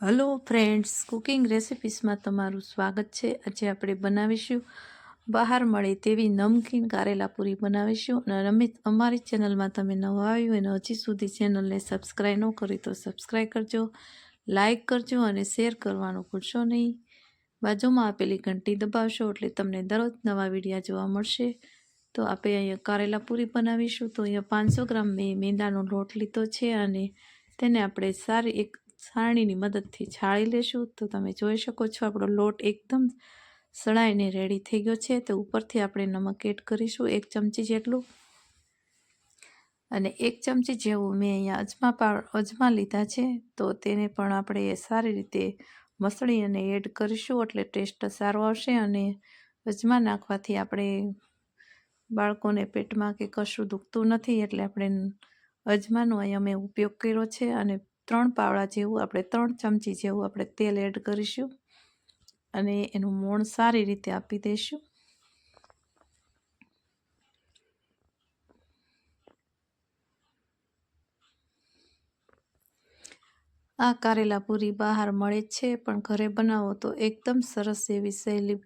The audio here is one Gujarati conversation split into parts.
હલો ફ્રેન્ડ્સ, કુકિંગ રેસિપીસમાં તમારું સ્વાગત છે. આજે આપણે બનાવીશું બહાર મળે તેવી નમકીન કારેલા પૂરી બનાવીશું. અને રમિત, અમારી ચેનલમાં તમે નવા આવ્યું અને હજી સુધી ચેનલને સબસ્ક્રાઈબ ન કરી તો સબસ્ક્રાઈબ કરજો લાઈક કરજો અને શેર કરવાનું ભૂલશો નહીં. બાજુમાં આપેલી ઘંટી દબાવશો એટલે તમને દરરોજ નવા વિડીયા જોવા મળશે. તો આપણે અહીંયા કારેલા પૂરી બનાવીશું. તો અહીંયા પાંચસો ગ્રામ મેં મેંદાનો લોટ લીધો છે અને તેને આપણે સારી એક છાણીની મદદથી છાળી લેશું. તો તમે જોઈ શકો છો, આપણો લોટ એકદમ સળાઈને રેડી થઈ ગયો છે. તો ઉપરથી આપણે નમક એડ કરીશું એક ચમચી જેટલું. અને એક ચમચી જેવું મેં અહીંયા અજમા પાવડર અજમા લીધા છે. તો તેને પણ આપણે સારી રીતે મસળી અને એડ કરીશું એટલે ટેસ્ટ સારો આવશે અને અજમા નાખવાથી આપણે બાળકોને પેટમાં કે કશું દુખતું નથી એટલે આપણે અજમાનો અહીંયા અમે ઉપયોગ કર્યો છે અને ત્રણ પાવડા જેવું, આપણે ત્રણ ચમચી જેવું આપણે તેલ એડ કરીશું અને એનું મોણ સારી રીતે આપી દઈશું. આ કારેલા પૂરી બહાર મળે છે, પણ ઘરે બનાવો તો એકદમ સરસ એવી શૈલી,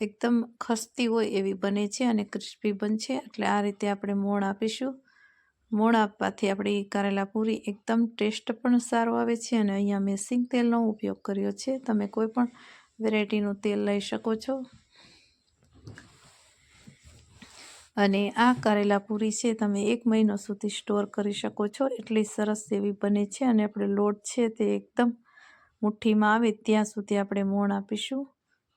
એકદમ ખસતી હોય એવી બને છે અને ક્રિસ્પી બનશે. એટલે આ રીતે આપણે મોણ આપીશું. મોણ આપવાથી આપણી કારેલા પૂરી એકદમ ટેસ્ટ પણ સારો આવે છે અને અહીંયા મેં સિંગ તેલનો ઉપયોગ કર્યો છે. તમે કોઈ પણ વેરાયટીનું તેલ લઈ શકો છો. અને આ કારેલા પૂરી છે, તમે એક મહિનો સુધી સ્ટોર કરી શકો છો. એટલી સરસ એવી બને છે અને આપણે લોટ છે તે એકદમ મુઠ્ઠીમાં આવે ત્યાં સુધી આપણે મોણ આપીશું.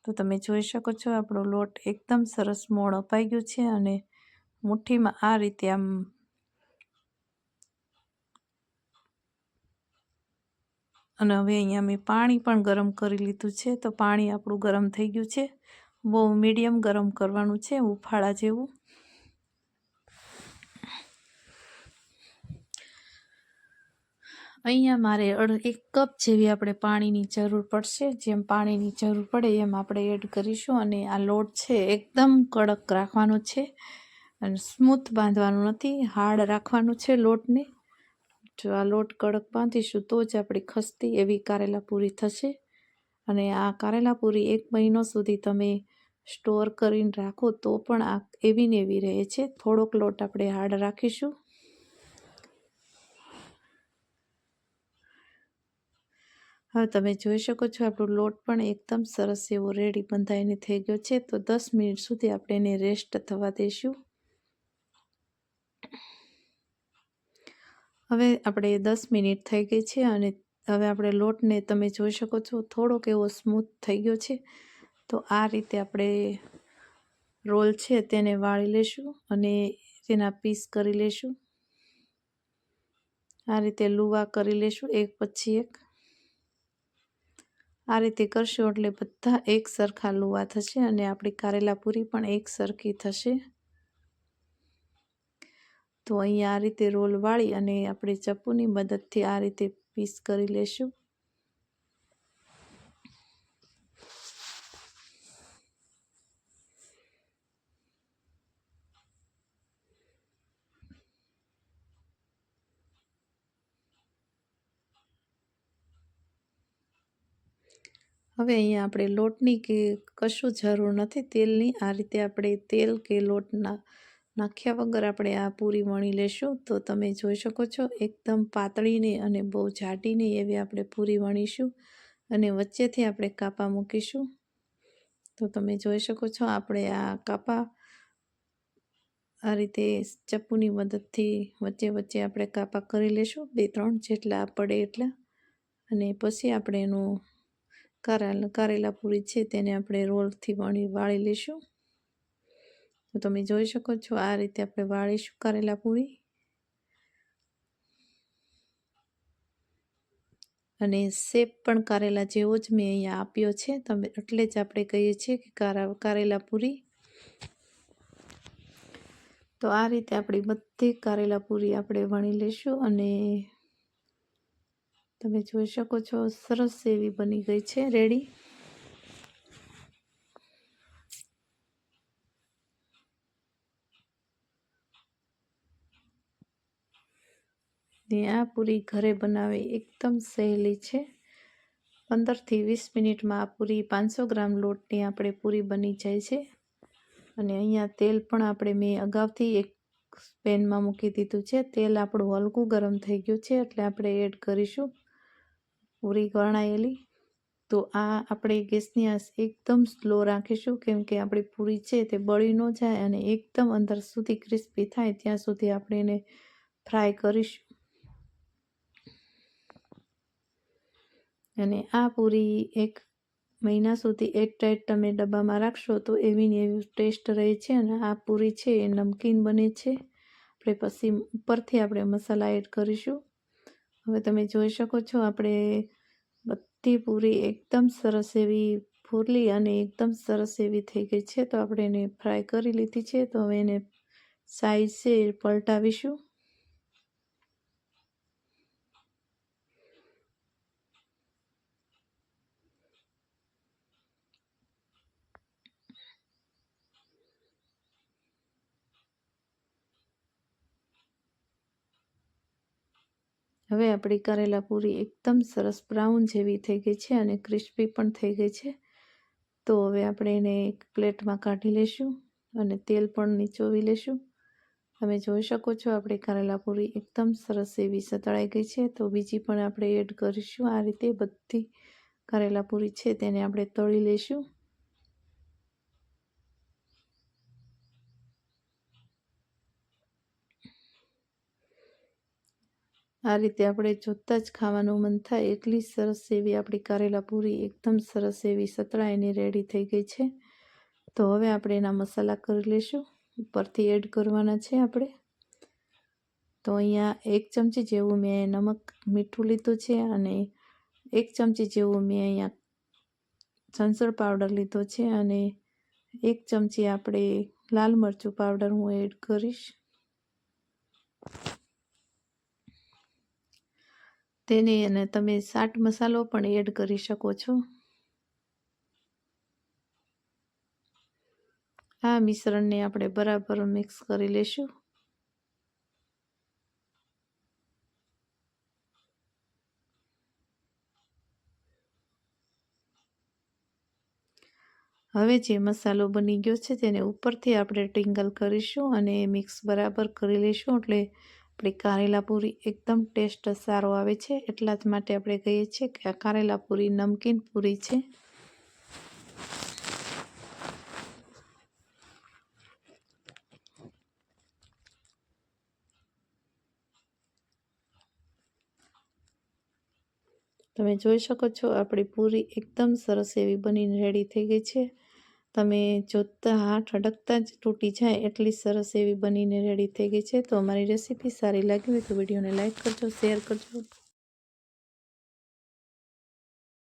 તો તમે જોઈ શકો છો આપણો લોટ એકદમ સરસ મોણ અપાઈ ગયું છે અને મુઠ્ઠીમાં આ રીતે આમ અને હવે અહીંયા મેં પાણી પણ ગરમ કરી લીધું છે. તો પાણી આપણું ગરમ થઈ ગયું છે. બહુ મીડિયમ ગરમ કરવાનું છે, ઉફાળા જેવું. અહીંયા મારે એક કપ જેવી આપણે પાણીની જરૂર પડશે. જેમ પાણીની જરૂર પડે એમ આપણે એડ કરીશું અને આ લોટ છે એકદમ કડક રાખવાનો છે. અને સ્મૂથ બાંધવાનું નથી, હાર્ડ રાખવાનું છે લોટને. જો આ લોટ કડક બાંધીશું તો જ આપણી ખસ્તી એવી કારેલા પૂરી થશે. અને આ કારેલા પૂરી એક મહિનો સુધી તમે સ્ટોર કરીને રાખો તો પણ આ એવી ને એવી રહે છે. થોડોક લોટ આપણે હાર્ડ રાખીશું. હવે તમે જોઈ શકો છો આપણો લોટ પણ એકદમ સરસ એવો રેડી બંધાઈને થઈ ગયો છે. તો દસ મિનિટ સુધી આપણે એને રેસ્ટ થવા દઈશું હવે આપણે દસ મિનિટ થઈ ગઈ છે અને હવે આપણે લોટને તમે જોઈ શકો છો, થોડોક એવો સ્મૂથ થઈ ગયો છે. તો આ રીતે આપણે રોલ છે તેને વાળી લેશું અને તેના પીસ કરી લેશું. આ રીતે લુવા કરી લેશું, એક પછી એક. આ રીતે કરશું એટલે બધા એક સરખા લુવા થશે અને આપણી કારેલા પૂરી પણ એક સરખી થશે. તો અહીંયા આ રીતે રોલ વાળી અને આપણે ચપ્પુની મદદથી આ રીતે પીસ કરી લેશું. હવે અહીંયા આપણે લોટની કે કશું જરૂર નથી. તેલની આ રીતે આપણે તેલ કે લોટના નાખ્યા વગર આપણે આ પૂરી વણી લેશું. તો તમે જોઈ શકો છો, એકદમ પાતળીને અને બહુ જાટીને એવી આપણે પૂરી વણીશું અને વચ્ચેથી આપણે કાપા મૂકીશું. તો તમે જોઈ શકો છો, આપણે આ કાપા આ રીતે ચપ્પુની મદદથી વચ્ચે વચ્ચે આપણે કાપા કરી લેશું, બે ત્રણ જેટલા પડે એટલા. અને પછી આપણે એનું કારેલા પૂરી છે તેને આપણે રોલથી વણી વાળી લઈશું તો તમે જોઈ શકો છો આ રીતે આપણે વાળીશું કરેલા પૂરી. અને શેપ પણ કારેલા જેવો જ મેં અહીંયા આપ્યો છે. તમે એટલે જ આપણે કહીએ છીએ કે કારેલા પૂરી. તો આ રીતે આપણી બધી કારેલા પૂરી આપણે વણી લઈશું અને તમે જોઈ શકો છો સરસ એવી બની ગઈ છે. રેડી ને આ પૂરી ઘરે બનાવવી એકદમ સહેલી છે. પંદરથી વીસ મિનિટમાં આ પૂરી પાંચસો ગ્રામ લોટની આપણે પૂરી બની જાય છે. અને અહીંયા તેલ પણ આપણે મેં અગાઉથી એક પેનમાં મૂકી દીધું છે. તેલ આપણું હલકું ગરમ થઈ ગયું છે એટલે આપણે એડ કરીશું પૂરી ગણાયેલી તો આ આપણે ગેસની આંચ એકદમ સ્લો રાખીશું કેમ કે આપણી પૂરી છે તે બળી ન જાય અને એકદમ અંદર સુધી ક્રિસ્પી થાય ત્યાં સુધી આપણે એને ફ્રાય કરીશું. અને આ પૂરી એક મહિના સુધી એક ટાઈટ તમે ડબ્બામાં રાખશો તો એવી ને એવી ટેસ્ટ રહે છે અને આ પૂરી છે એ નમકીન બને છે. આપણે પછી ઉપરથી આપણે મસાલા એડ કરીશું. હવે તમે જોઈ શકો છો આપણે બધી પૂરી એકદમ સરસ એવી ફૂરલી અને એકદમ સરસ એવી થઈ ગઈ છે. તો આપણે એને ફ્રાય કરી લીધી છે. તો હવે એને સાઈઝ છે પલટાવીશું. હવે આપણી કરેલા પૂરી એકદમ સરસ બ્રાઉન જેવી થઈ ગઈ છે અને ક્રિસ્પી પણ થઈ ગઈ છે. તો હવે આપણે એને એક પ્લેટમાં કાઢી લેશું અને તેલ પણ નીચોવી લેશું. તમે જોઈ શકો છો આપણે કરેલા પૂરી એકદમ સરસ એવી સતળાઈ ગઈ છે. તો બીજી પણ આપણે એડ કરીશું. આ રીતે બધી કરેલા પૂરી છે તેને આપણે તળી લઈશું આ રીતે આપણે જોતાં જ ખાવાનું મન થાય એટલી સરસ એવી આપણી કારેલા પૂરી એકદમ સરસ એવી સતળાઈને રેડી થઈ ગઈ છે. તો હવે આપણે એના મસાલા કરી લઈશું. ઉપરથી એડ કરવાના છે આપણે. તો અહીંયા એક ચમચી જેવું મેં નમક, મીઠું લીધું છે અને એક ચમચી જેવું મેં અહીંયા સંસળ પાવડર લીધો છે અને એક ચમચી આપણે લાલ મરચું પાવડર હું એડ કરીશ. તેને અને તમે સાટ મસાલો પણ એડ કરી શકો છો. આ મિશ્રણને આપણે બરાબર મિક્સ કરી લેશું. હવે જે મસાલો બની ગયો છે તેને ઉપરથી આપણે ટિંગલ કરીશું અને મિક્સ બરાબર કરી લઈશું એટલે આપણી કારેલા પૂરી એકદમ ટેસ્ટ સારો આવે છે. એટલા જ માટે આપણે કહીએ છીએ કે આ કારેલા પૂરી નમકીન પૂરી છે. તમે જોઈ શકો છો આપણી પૂરી એકદમ સરસ એવી બનીને રેડી થઈ ગઈ છે. તમે જોતા હાથ અડકતા જ તૂટી જાય એટલી સરસ એવી બનીને રેડી થઈ ગઈ છે. તો અમારી રેસીપી સારી લાગી હોય તો વિડીયોને લાઇક કરજો શેર કરજો.